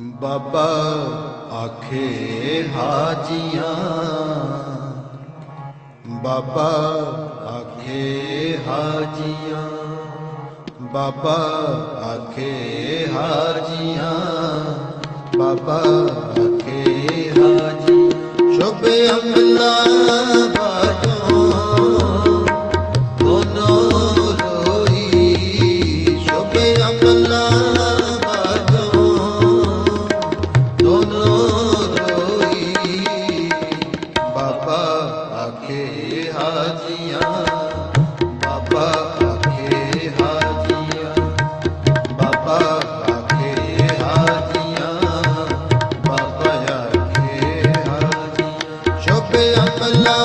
ਬਾਬਾ ਆਖੇ ਹਾਜੀਆਂ। ਬਾਬਾ ਆਖੇ ਹਾਜੀਆਂ। ਬਾਬਾ ਆਖੇ ਹਾਜੀਆਂ। ਬਾਬਾ ਆਖੇ ਹਾਜੀ ਸ਼ੁਭ ਅੰਬਲਾ ਰੱਬ ਅਮਲਾ